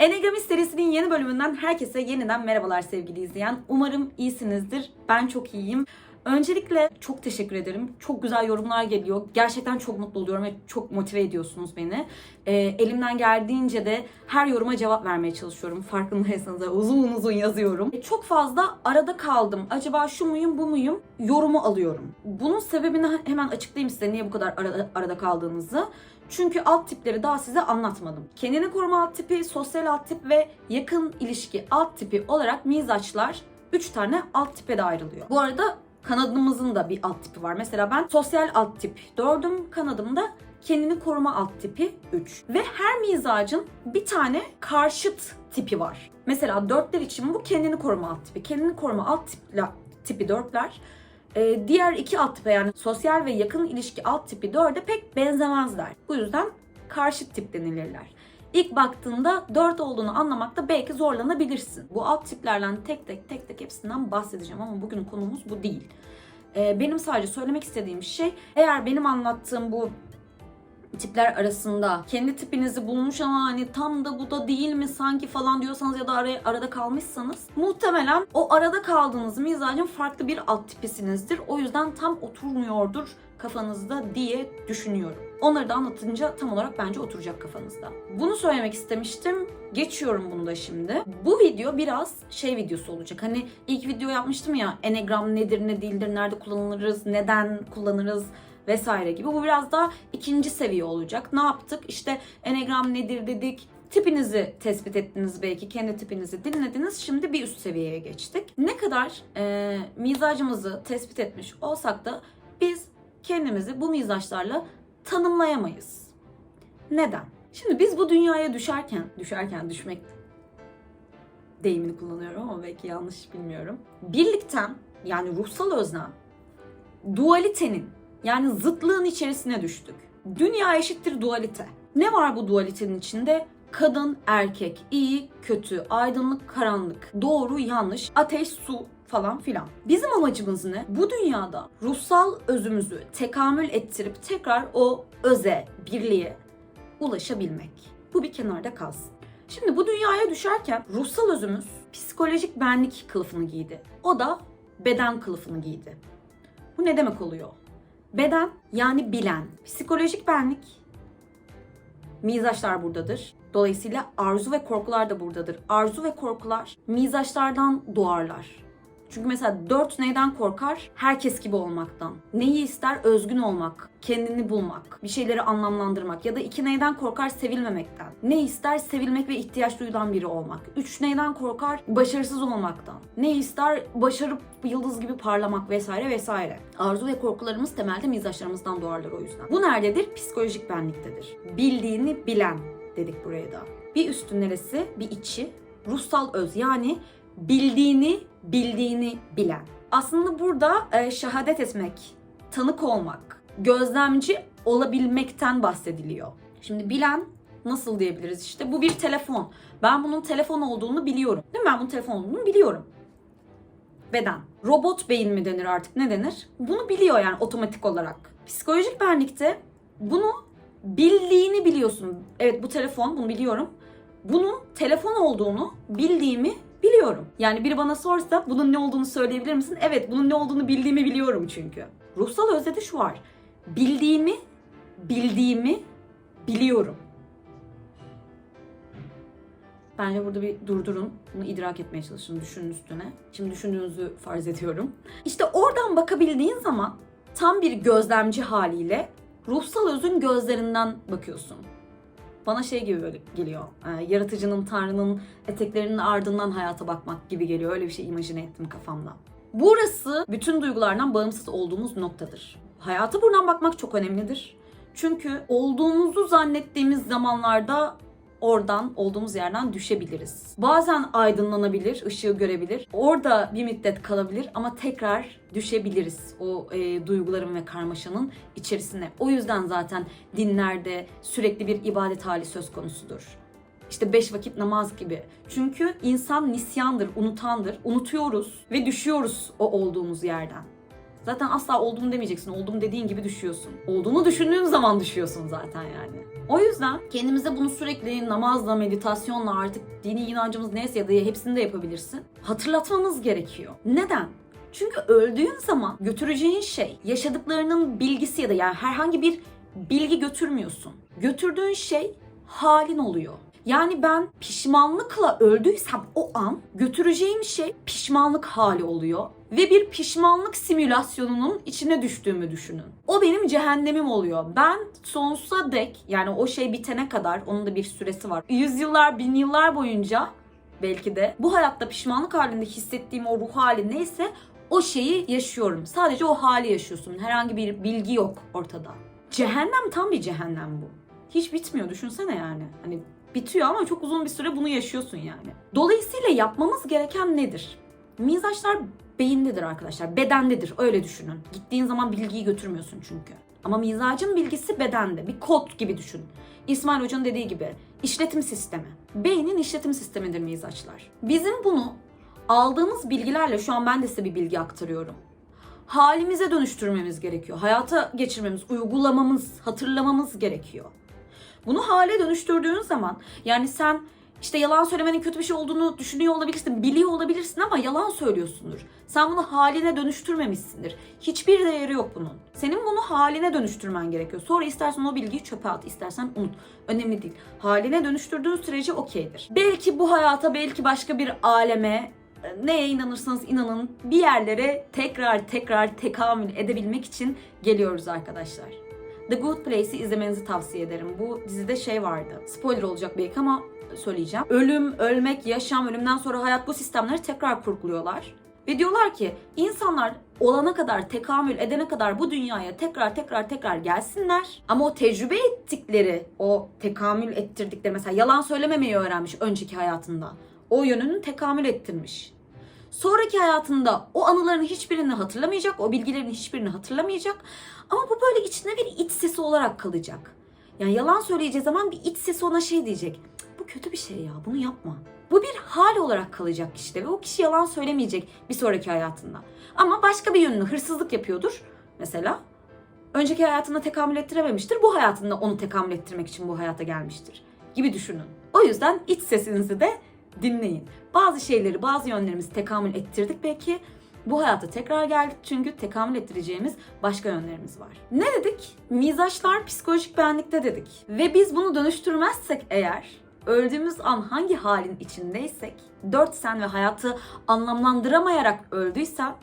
Enneagramist serisinin yeni bölümünden herkese yeniden merhabalar sevgili izleyen. Umarım iyisinizdir. Ben çok iyiyim. Öncelikle çok teşekkür ederim. Çok güzel yorumlar geliyor. Gerçekten çok mutlu oluyorum ve çok motive ediyorsunuz beni. Ee, elimden geldiğince de her yoruma cevap vermeye çalışıyorum. Farkındaysanız da uzun uzun yazıyorum. Ee, Çok fazla arada kaldım. Acaba şu muyum bu muyum? Yorumu alıyorum. Bunun sebebini hemen açıklayayım size niye bu kadar arada, arada kaldığınızı. Çünkü alt tipleri daha size anlatmadım. Kendini koruma alt tipi, sosyal alt tip ve yakın ilişki alt tipi olarak mizaçlar 3 tane alt tipe de ayrılıyor. Bu arada kanadımızın da bir alt tipi var. Mesela ben sosyal alt tip 4'üm, kanadımda kendini koruma alt tipi 3. Ve her mizacın bir tane karşıt tipi var. Mesela dörtler için bu kendini koruma alt tipi. Kendini koruma alt tipi, tipi dörtler ee, diğer iki alt tipe yani sosyal ve yakın ilişki alt tipi dörde pek benzemezler. Bu yüzden karşıt tip denilirler. İlk baktığında dört olduğunu anlamakta belki zorlanabilirsin. Bu alt tiplerden tek tek tek tek hepsinden bahsedeceğim ama bugün konumuz bu değil. Ee, benim sadece söylemek istediğim şey eğer benim anlattığım bu tipler arasında kendi tipinizi bulmuş ama hani tam da bu da değil mi sanki falan diyorsanız ya da araya, arada kalmışsanız muhtemelen o arada kaldığınız mizacın farklı bir alt tipisinizdir. O yüzden tam oturmuyordur kafanızda diye düşünüyorum. Onları da anlatınca tam olarak bence oturacak kafanızda. Bunu söylemek istemiştim. Geçiyorum bunu da şimdi. Bu video biraz şey videosu olacak. Hani ilk video yapmıştım ya Enneagram nedir ne değildir, nerede kullanılırız, neden kullanırız vesaire gibi. Bu biraz daha ikinci seviye olacak. Ne yaptık? İşte Enneagram nedir dedik. Tipinizi tespit ettiniz belki, kendi tipinizi dinlediniz. Şimdi bir üst seviyeye geçtik. Ne kadar e, mizacımızı tespit etmiş olsak da biz kendimizi bu mizaçlarla tanımlayamayız. Neden? Şimdi biz bu dünyaya düşerken, düşerken düşmek deyimini kullanıyorum ama belki yanlış bilmiyorum. Birlikten yani ruhsal özlem, dualitenin yani zıtlığın içerisine düştük. Dünya eşittir dualite. Ne var bu dualitenin içinde? Kadın, erkek, iyi, kötü, aydınlık, karanlık, doğru, yanlış, ateş, su falan filan. Bizim amacımız ne? Bu dünyada ruhsal özümüzü tekamül ettirip tekrar o öze, birliğe ulaşabilmek. Bu bir kenarda kalsın. Şimdi bu dünyaya düşerken ruhsal özümüz psikolojik benlik kılıfını giydi. O da beden kılıfını giydi. Bu ne demek oluyor? Beden yani bilen, psikolojik benlik, mizaçlar buradadır. Dolayısıyla arzu ve korkular da buradadır. Arzu ve korkular mizaçlardan doğarlar. Çünkü mesela dört neyden korkar? Herkes gibi olmaktan. Neyi ister? Özgün olmak, kendini bulmak, bir şeyleri anlamlandırmak. Ya da iki neyden korkar? Sevilmemekten. Ne ister? Sevilmek ve ihtiyaç duyulan biri olmak. Üç neyden korkar? Başarısız olmaktan. Ne ister? Başarıp yıldız gibi parlamak vesaire vesaire. Arzu ve korkularımız temelde mizaçlarımızdan doğarlar o yüzden. Bu nerededir? Psikolojik benliktedir. Bildiğini bilen dedik buraya da. Bir üstü neresi? Bir içi. Ruhsal öz yani bildiğini bildiğini bilen. Aslında burada e, şehadet etmek, tanık olmak, gözlemci olabilmekten bahsediliyor. Şimdi bilen nasıl diyebiliriz işte bu bir telefon. Ben bunun telefon olduğunu biliyorum. Değil mi? Ben bunun telefon olduğunu biliyorum. Beden. Robot beyin mi denir artık ne denir? Bunu biliyor yani otomatik olarak. Psikolojik benlikte bunu bildiğini biliyorsun. Evet bu telefon bunu biliyorum. Bunun telefon olduğunu bildiğimi biliyorum. Yani biri bana sorsa bunun ne olduğunu söyleyebilir misin? Evet bunun ne olduğunu bildiğimi biliyorum çünkü. Ruhsal özde de şu var. Bildiğimi, bildiğimi biliyorum. Bence burada bir durdurun. Bunu idrak etmeye çalışın. Düşünün üstüne. Şimdi düşündüğünüzü farz ediyorum. İşte oradan bakabildiğin zaman tam bir gözlemci haliyle ruhsal özün gözlerinden bakıyorsun. Bana şey gibi böyle geliyor. e, yaratıcının, tanrının eteklerinin ardından hayata bakmak gibi geliyor. Öyle bir şey imajine ettim kafamda. Burası bütün duygulardan bağımsız olduğumuz noktadır. Hayata buradan bakmak çok önemlidir. Çünkü olduğumuzu zannettiğimiz zamanlarda oradan olduğumuz yerden düşebiliriz. Bazen aydınlanabilir, ışığı görebilir. Orada bir müddet kalabilir ama tekrar düşebiliriz o e, duyguların ve karmaşanın içerisine. O yüzden zaten dinlerde sürekli bir ibadet hali söz konusudur. İşte beş vakit namaz gibi. Çünkü insan nisyandır, unutandır. Unutuyoruz ve düşüyoruz o olduğumuz yerden. Zaten asla olduğunu demeyeceksin. Olduğum dediğin gibi düşüyorsun. Olduğunu düşündüğün zaman düşüyorsun zaten yani. O yüzden kendimize bunu sürekli namazla, meditasyonla artık dini inancımız neyse ya da hepsini de yapabilirsin. Hatırlatmamız gerekiyor. Neden? Çünkü öldüğün zaman götüreceğin şey yaşadıklarının bilgisi ya da yani herhangi bir bilgi götürmüyorsun. Götürdüğün şey halin oluyor. Yani ben pişmanlıkla öldüysem o an götüreceğim şey pişmanlık hali oluyor. Ve bir pişmanlık simülasyonunun içine düştüğümü düşünün. O benim cehennemim oluyor. Ben sonsuza dek yani o şey bitene kadar onun da bir süresi var. Yüzyıllar, bin yıllar boyunca belki de bu hayatta pişmanlık halinde hissettiğim o ruh hali neyse o şeyi yaşıyorum. Sadece o hali yaşıyorsun. Herhangi bir bilgi yok ortada. Cehennem tam bir cehennem bu. Hiç bitmiyor düşünsene yani. Hani bitiyor ama çok uzun bir süre bunu yaşıyorsun yani. Dolayısıyla yapmamız gereken nedir? Mizaçlar beyindedir arkadaşlar. Bedendedir öyle düşünün. Gittiğin zaman bilgiyi götürmüyorsun çünkü. Ama mizacın bilgisi bedende. Bir kod gibi düşün. İsmail Hoca'nın dediği gibi işletim sistemi. Beynin işletim sistemidir mizaçlar. Bizim bunu aldığımız bilgilerle şu an ben de size bir bilgi aktarıyorum. Halimize dönüştürmemiz gerekiyor. Hayata geçirmemiz, uygulamamız, hatırlamamız gerekiyor. Bunu hale dönüştürdüğün zaman yani sen işte yalan söylemenin kötü bir şey olduğunu düşünüyor olabilirsin, biliyor olabilirsin ama yalan söylüyorsundur. Sen bunu haline dönüştürmemişsindir. Hiçbir değeri yok bunun. Senin bunu haline dönüştürmen gerekiyor. Sonra istersen o bilgiyi çöpe at, istersen unut. Önemli değil. Haline dönüştürdüğün sürece okeydir. Belki bu hayata, belki başka bir aleme, neye inanırsanız inanın bir yerlere tekrar tekrar tekamül edebilmek için geliyoruz arkadaşlar. The Good Place'i izlemenizi tavsiye ederim. Bu dizide şey vardı. Spoiler olacak belki ama söyleyeceğim. Ölüm, ölmek, yaşam, ölümden sonra hayat bu sistemleri tekrar kurguluyorlar. Ve diyorlar ki insanlar olana kadar, tekamül edene kadar bu dünyaya tekrar tekrar tekrar gelsinler. Ama o tecrübe ettikleri, o tekamül ettirdikleri mesela yalan söylememeyi öğrenmiş önceki hayatında. O yönünü tekamül ettirmiş. Sonraki hayatında o anıların hiçbirini hatırlamayacak, o bilgilerin hiçbirini hatırlamayacak. Ama bu böyle içinde bir iç sesi olarak kalacak. Yani yalan söyleyeceği zaman bir iç sesi ona şey diyecek. "Cık, Bu kötü bir şey ya, bunu yapma. Bu bir hal olarak kalacak işte ve o kişi yalan söylemeyecek bir sonraki hayatında. Ama başka bir yönünü hırsızlık yapıyordur mesela. Önceki hayatında tekamül ettirememiştir. Bu hayatında onu tekamül ettirmek için bu hayata gelmiştir gibi düşünün. O yüzden iç sesinizi de dinleyin. Bazı şeyleri, bazı yönlerimizi tekamül ettirdik belki. Bu hayata tekrar geldik çünkü tekamül ettireceğimiz başka yönlerimiz var. Ne dedik? Mizaçlar psikolojik benlikte dedik. Ve biz bunu dönüştürmezsek eğer öldüğümüz an hangi halin içindeysek, dört sen ve hayatı anlamlandıramayarak öldüysen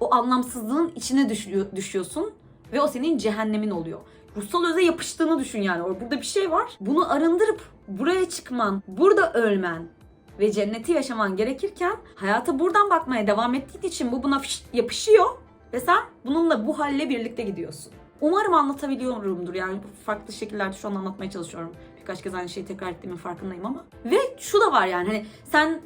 o anlamsızlığın içine düşüyor, düşüyorsun ve o senin cehennemin oluyor. Ruhsal öze yapıştığını düşün yani. Burada bir şey var. Bunu arındırıp buraya çıkman, burada ölmen ve cenneti yaşaman gerekirken hayata buradan bakmaya devam ettiğin için bu buna yapışıyor ve sen bununla bu halle birlikte gidiyorsun. Umarım anlatabiliyorumdur yani farklı şekillerde şu an anlatmaya çalışıyorum. Birkaç kez aynı şeyi tekrar ettiğimin farkındayım ama. Ve şu da var yani hani sen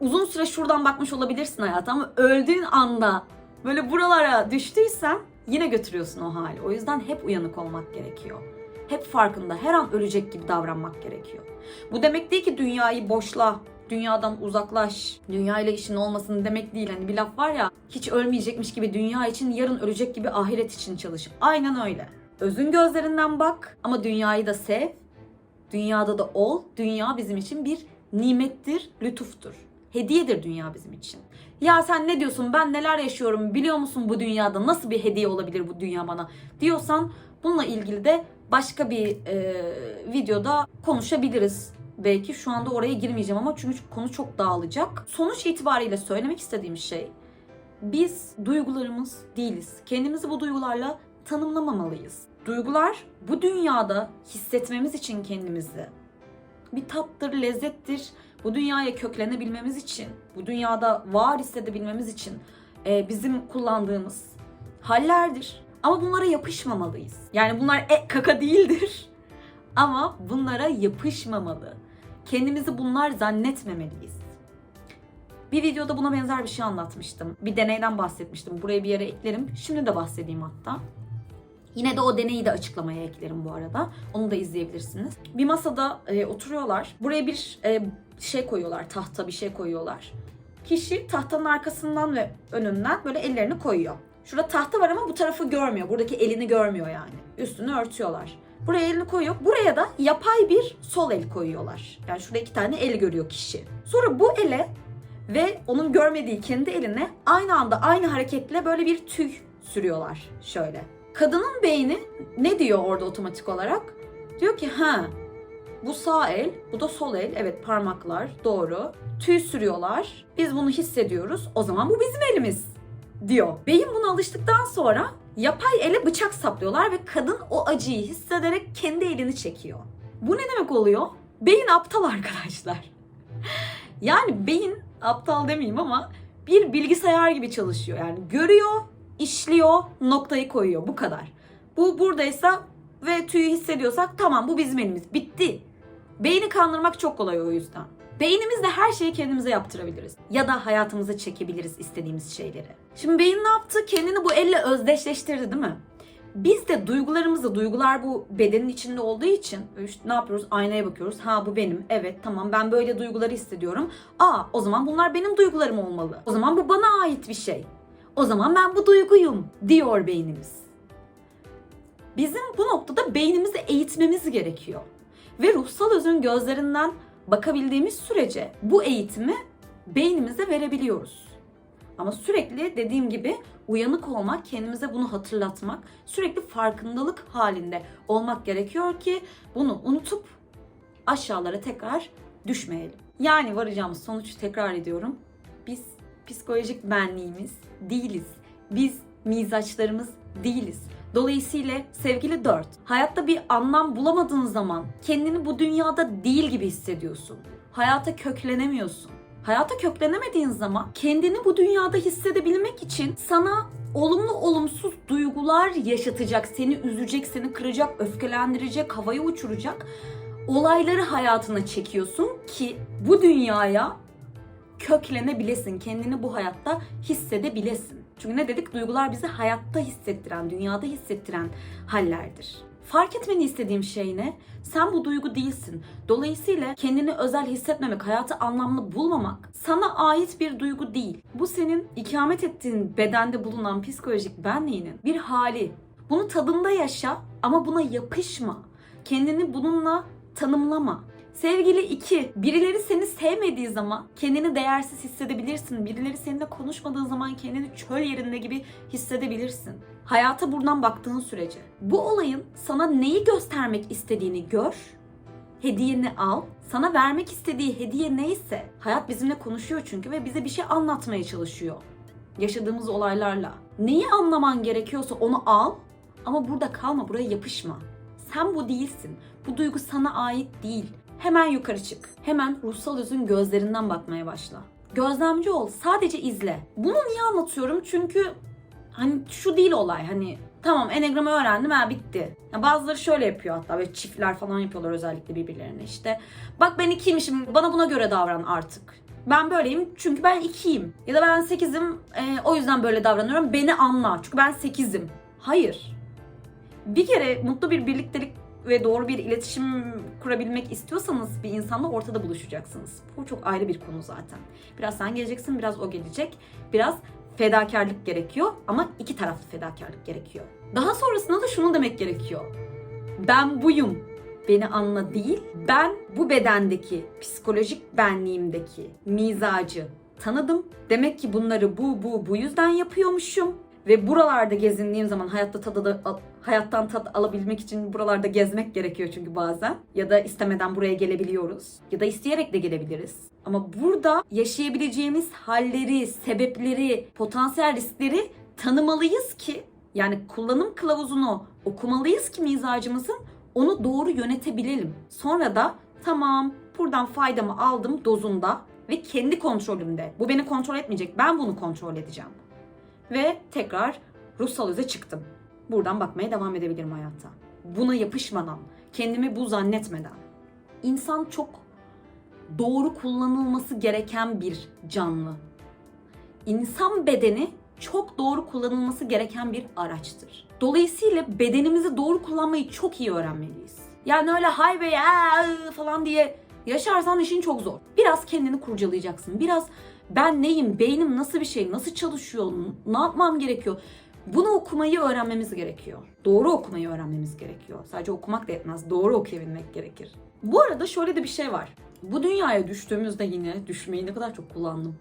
uzun süre şuradan bakmış olabilirsin hayata ama öldüğün anda böyle buralara düştüysen yine götürüyorsun o hali. O yüzden hep uyanık olmak gerekiyor. Hep farkında, her an ölecek gibi davranmak gerekiyor. Bu demek değil ki dünyayı boşla, dünyadan uzaklaş, dünyayla işin olmasın demek değil. Hani bir laf var ya, hiç ölmeyecekmiş gibi dünya için, yarın ölecek gibi ahiret için çalış. Aynen öyle. Özün gözlerinden bak ama dünyayı da sev, dünyada da ol. Dünya bizim için bir nimettir, lütuftur. Hediyedir dünya bizim için. Ya sen ne diyorsun ben neler yaşıyorum biliyor musun bu dünyada nasıl bir hediye olabilir bu dünya bana diyorsan bununla ilgili de başka bir e, videoda konuşabiliriz. Belki şu anda oraya girmeyeceğim ama çünkü konu çok dağılacak. Sonuç itibariyle söylemek istediğim şey biz duygularımız değiliz. Kendimizi bu duygularla tanımlamamalıyız. Duygular bu dünyada hissetmemiz için kendimizi bir tattır, lezzettir. Bu dünyaya köklenebilmemiz için, bu dünyada var hissedebilmemiz için e, bizim kullandığımız hallerdir. Ama bunlara yapışmamalıyız. Yani bunlar e, kaka değildir. Ama bunlara yapışmamalı. Kendimizi bunlar zannetmemeliyiz. Bir videoda buna benzer bir şey anlatmıştım. Bir deneyden bahsetmiştim. Buraya bir yere eklerim. Şimdi de bahsedeyim hatta. Yine de o deneyi de açıklamaya eklerim bu arada. Onu da izleyebilirsiniz. Bir masada e, oturuyorlar. Buraya bir e, şey koyuyorlar, tahta bir şey koyuyorlar. Kişi tahtanın arkasından ve önünden böyle ellerini koyuyor. Şurada tahta var ama bu tarafı görmüyor. Buradaki elini görmüyor yani. Üstünü örtüyorlar. Buraya elini koyuyor. Buraya da yapay bir sol el koyuyorlar. Yani şurada iki tane el görüyor kişi. Sonra bu ele ve onun görmediği kendi eline aynı anda aynı hareketle böyle bir tüy sürüyorlar şöyle. Kadının beyni ne diyor orada otomatik olarak? Diyor ki ha bu sağ el, bu da sol el. Evet parmaklar doğru. Tüy sürüyorlar. Biz bunu hissediyoruz. O zaman bu bizim elimiz diyor. Beyin buna alıştıktan sonra yapay ele bıçak saplıyorlar ve kadın o acıyı hissederek kendi elini çekiyor. Bu ne demek oluyor? Beyin aptal arkadaşlar. Yani beyin aptal demeyeyim ama bir bilgisayar gibi çalışıyor. Yani görüyor, işliyor, noktayı koyuyor. Bu kadar. Bu buradaysa ve tüyü hissediyorsak tamam bu bizim elimiz. Bitti. Beyni kandırmak çok kolay o yüzden. Beynimizle her şeyi kendimize yaptırabiliriz. Ya da hayatımıza çekebiliriz istediğimiz şeyleri. Şimdi beyin ne yaptı? Kendini bu elle özdeşleştirdi değil mi? Biz de duygularımızı, duygular bu bedenin içinde olduğu için işte ne yapıyoruz? Aynaya bakıyoruz. Ha bu benim. Evet tamam ben böyle duyguları hissediyorum. Aa o zaman bunlar benim duygularım olmalı. O zaman bu bana ait bir şey. O zaman ben bu duyguyum diyor beynimiz. Bizim bu noktada beynimizi eğitmemiz gerekiyor. Ve ruhsal özün gözlerinden bakabildiğimiz sürece bu eğitimi beynimize verebiliyoruz. Ama sürekli dediğim gibi uyanık olmak, kendimize bunu hatırlatmak, sürekli farkındalık halinde olmak gerekiyor ki bunu unutup aşağılara tekrar düşmeyelim. Yani varacağımız sonuç tekrar ediyorum. Biz psikolojik benliğimiz değiliz. Biz mizaçlarımız değiliz. Dolayısıyla sevgili 4, hayatta bir anlam bulamadığın zaman kendini bu dünyada değil gibi hissediyorsun. Hayata köklenemiyorsun. Hayata köklenemediğin zaman kendini bu dünyada hissedebilmek için sana olumlu olumsuz duygular yaşatacak, seni üzecek, seni kıracak, öfkelendirecek, havaya uçuracak olayları hayatına çekiyorsun ki bu dünyaya köklenebilesin, kendini bu hayatta hissedebilesin. Çünkü ne dedik? Duygular bizi hayatta hissettiren, dünyada hissettiren hallerdir. Fark etmeni istediğim şey ne? Sen bu duygu değilsin. Dolayısıyla kendini özel hissetmemek, hayatı anlamlı bulmamak sana ait bir duygu değil. Bu senin ikamet ettiğin bedende bulunan psikolojik benliğinin bir hali. Bunu tadında yaşa ama buna yapışma. Kendini bununla tanımlama. Sevgili iki, birileri seni sevmediği zaman kendini değersiz hissedebilirsin. Birileri seninle konuşmadığı zaman kendini çöl yerinde gibi hissedebilirsin. Hayata buradan baktığın sürece. Bu olayın sana neyi göstermek istediğini gör, hediyeni al. Sana vermek istediği hediye neyse, hayat bizimle konuşuyor çünkü ve bize bir şey anlatmaya çalışıyor. Yaşadığımız olaylarla. Neyi anlaman gerekiyorsa onu al ama burada kalma, buraya yapışma. Sen bu değilsin. Bu duygu sana ait değil. Hemen yukarı çık. Hemen ruhsal özün gözlerinden bakmaya başla. Gözlemci ol. Sadece izle. Bunu niye anlatıyorum? Çünkü hani şu değil olay. Hani tamam enegramı öğrendim ha bitti. Ya bazıları şöyle yapıyor hatta böyle çiftler falan yapıyorlar özellikle birbirlerine işte. Bak ben ikiymişim bana buna göre davran artık. Ben böyleyim çünkü ben ikiyim. Ya da ben sekizim e, o yüzden böyle davranıyorum. Beni anla çünkü ben sekizim. Hayır. Bir kere mutlu bir birliktelik ve doğru bir iletişim kurabilmek istiyorsanız bir insanla ortada buluşacaksınız. Bu çok ayrı bir konu zaten. Biraz sen geleceksin, biraz o gelecek. Biraz fedakarlık gerekiyor ama iki taraflı fedakarlık gerekiyor. Daha sonrasında da şunu demek gerekiyor. Ben buyum. Beni anla değil. Ben bu bedendeki, psikolojik benliğimdeki mizacı tanıdım. Demek ki bunları bu bu bu yüzden yapıyormuşum ve buralarda gezindiğim zaman hayatta tadı al- hayattan tat alabilmek için buralarda gezmek gerekiyor çünkü bazen ya da istemeden buraya gelebiliyoruz ya da isteyerek de gelebiliriz. Ama burada yaşayabileceğimiz halleri, sebepleri, potansiyel riskleri tanımalıyız ki yani kullanım kılavuzunu okumalıyız ki mizacımızın onu doğru yönetebilelim. Sonra da tamam buradan faydamı aldım dozunda ve kendi kontrolümde. Bu beni kontrol etmeyecek. Ben bunu kontrol edeceğim. Ve tekrar ruhsal öze çıktım. Buradan bakmaya devam edebilirim hayata. Buna yapışmadan, kendimi bu zannetmeden. İnsan çok doğru kullanılması gereken bir canlı. İnsan bedeni çok doğru kullanılması gereken bir araçtır. Dolayısıyla bedenimizi doğru kullanmayı çok iyi öğrenmeliyiz. Yani öyle highway aa, falan diye yaşarsan işin çok zor. Biraz kendini kurcalayacaksın. Biraz ben neyim, beynim nasıl bir şey, nasıl çalışıyor, ne yapmam gerekiyor? Bunu okumayı öğrenmemiz gerekiyor. Doğru okumayı öğrenmemiz gerekiyor. Sadece okumak da yetmez. Doğru okuyabilmek gerekir. Bu arada şöyle de bir şey var. Bu dünyaya düştüğümüzde yine düşmeyi ne kadar çok kullandım.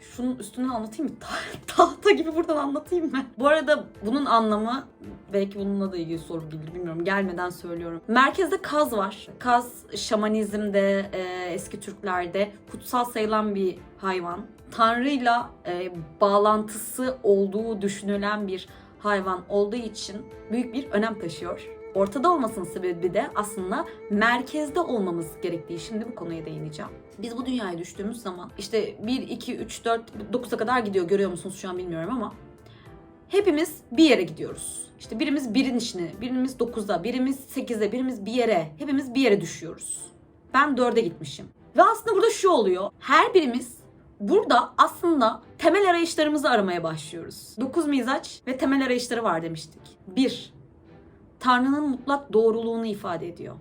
Şunun üstünden anlatayım mı? Ta- tahta gibi buradan anlatayım mı? Bu arada bunun anlamı belki bununla da ilgili soru gelir bilmiyorum. Gelmeden söylüyorum. Merkezde kaz var. Kaz şamanizmde, e, eski Türklerde kutsal sayılan bir hayvan. Tanrı'yla e, bağlantısı olduğu düşünülen bir hayvan olduğu için büyük bir önem taşıyor. Ortada olmasının sebebi de aslında merkezde olmamız gerektiği. Şimdi bu konuya değineceğim. Biz bu dünyaya düştüğümüz zaman işte 1, 2, 3, 4, 9'a kadar gidiyor. Görüyor musunuz şu an bilmiyorum ama hepimiz bir yere gidiyoruz. İşte birimiz birin içine, birimiz 9'da, birimiz 8'de, birimiz bir yere. Hepimiz bir yere düşüyoruz. Ben 4'e gitmişim. Ve aslında burada şu oluyor. Her birimiz burada aslında temel arayışlarımızı aramaya başlıyoruz. 9 mizaç ve temel arayışları var demiştik. 1. Tanrı'nın mutlak doğruluğunu ifade ediyor.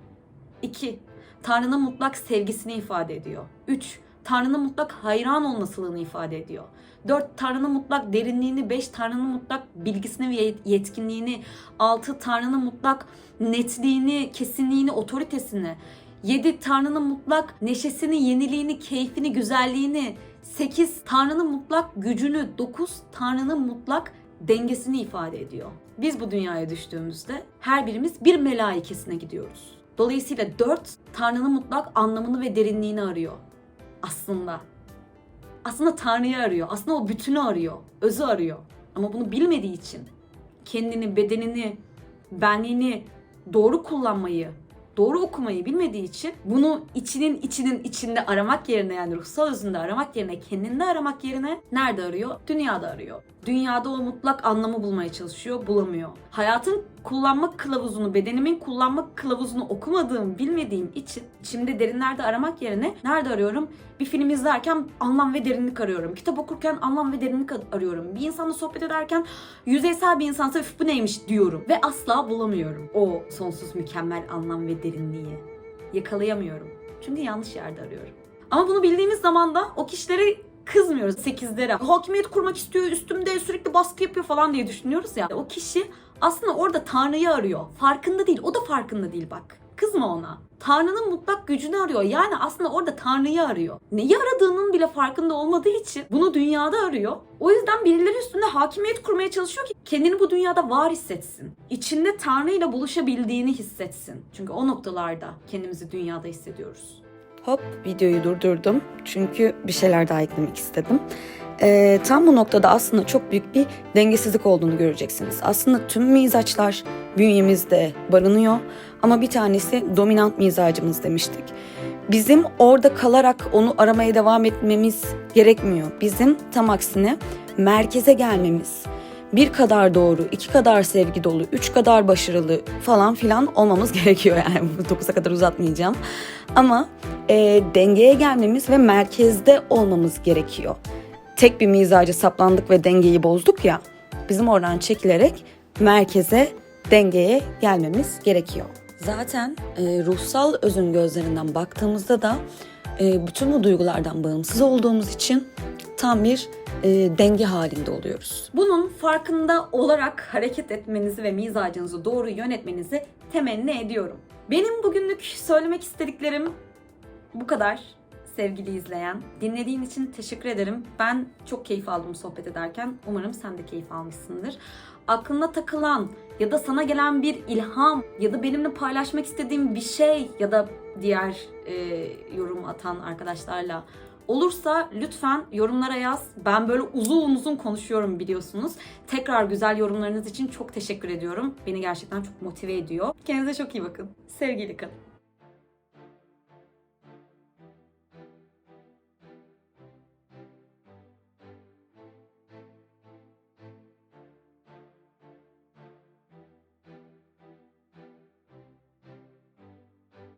2. Tanrı'nın mutlak sevgisini ifade ediyor. 3. Tanrı'nın mutlak hayran olmasılığını ifade ediyor. 4. Tanrı'nın mutlak derinliğini, 5. Tanrı'nın mutlak bilgisini ve yetkinliğini, 6. Tanrı'nın mutlak netliğini, kesinliğini, otoritesini, 7. Tanrı'nın mutlak neşesini, yeniliğini, keyfini, güzelliğini, 8. Tanrı'nın mutlak gücünü, 9. Tanrı'nın mutlak dengesini ifade ediyor. Biz bu dünyaya düştüğümüzde her birimiz bir melaikesine gidiyoruz. Dolayısıyla 4 Tanrı'nın mutlak anlamını ve derinliğini arıyor. Aslında. Aslında Tanrı'yı arıyor. Aslında o bütünü arıyor. Özü arıyor. Ama bunu bilmediği için kendini, bedenini, benliğini doğru kullanmayı, doğru okumayı bilmediği için bunu içinin içinin içinde aramak yerine yani ruhsal özünde aramak yerine kendinde aramak yerine nerede arıyor? Dünyada arıyor. Dünyada o mutlak anlamı bulmaya çalışıyor, bulamıyor. Hayatın kullanma kılavuzunu, bedenimin kullanma kılavuzunu okumadığım, bilmediğim için içimde derinlerde aramak yerine nerede arıyorum? Bir film izlerken anlam ve derinlik arıyorum. Kitap okurken anlam ve derinlik arıyorum. Bir insanla sohbet ederken yüzeysel bir insansa "Üf, bu neymiş diyorum. Ve asla bulamıyorum o sonsuz mükemmel anlam ve derinliği. Yakalayamıyorum. Çünkü yanlış yerde arıyorum. Ama bunu bildiğimiz zaman da o kişilere kızmıyoruz 8'lere. Hakimiyet kurmak istiyor, üstümde sürekli baskı yapıyor falan diye düşünüyoruz ya. O kişi aslında orada Tanrı'yı arıyor. Farkında değil. O da farkında değil bak. Kızma ona. Tanrı'nın mutlak gücünü arıyor. Yani aslında orada Tanrı'yı arıyor. Neyi aradığının bile farkında olmadığı için bunu dünyada arıyor. O yüzden birileri üstünde hakimiyet kurmaya çalışıyor ki kendini bu dünyada var hissetsin. İçinde Tanrı ile buluşabildiğini hissetsin. Çünkü o noktalarda kendimizi dünyada hissediyoruz. Hop videoyu durdurdum çünkü bir şeyler daha eklemek istedim. Ee, tam bu noktada aslında çok büyük bir dengesizlik olduğunu göreceksiniz. Aslında tüm mizaçlar bünyemizde barınıyor ama bir tanesi dominant mizacımız demiştik. Bizim orada kalarak onu aramaya devam etmemiz gerekmiyor. Bizim tam aksine merkeze gelmemiz, bir kadar doğru, iki kadar sevgi dolu, üç kadar başarılı falan filan olmamız gerekiyor. Yani bu 9'a kadar uzatmayacağım. Ama e, dengeye gelmemiz ve merkezde olmamız gerekiyor. Tek bir mizacı saplandık ve dengeyi bozduk ya. Bizim oradan çekilerek merkeze, dengeye gelmemiz gerekiyor. Zaten e, ruhsal özün gözlerinden baktığımızda da e, bütün bu duygulardan bağımsız olduğumuz için tam bir e, denge halinde oluyoruz. Bunun farkında olarak hareket etmenizi ve mizacınızı doğru yönetmenizi temenni ediyorum. Benim bugünlük söylemek istediklerim bu kadar sevgili izleyen. Dinlediğin için teşekkür ederim. Ben çok keyif aldım sohbet ederken. Umarım sen de keyif almışsındır. Aklına takılan ya da sana gelen bir ilham ya da benimle paylaşmak istediğin bir şey ya da diğer e, yorum atan arkadaşlarla olursa lütfen yorumlara yaz. Ben böyle uzun uzun konuşuyorum biliyorsunuz. Tekrar güzel yorumlarınız için çok teşekkür ediyorum. Beni gerçekten çok motive ediyor. Kendinize çok iyi bakın. Sevgili kalın.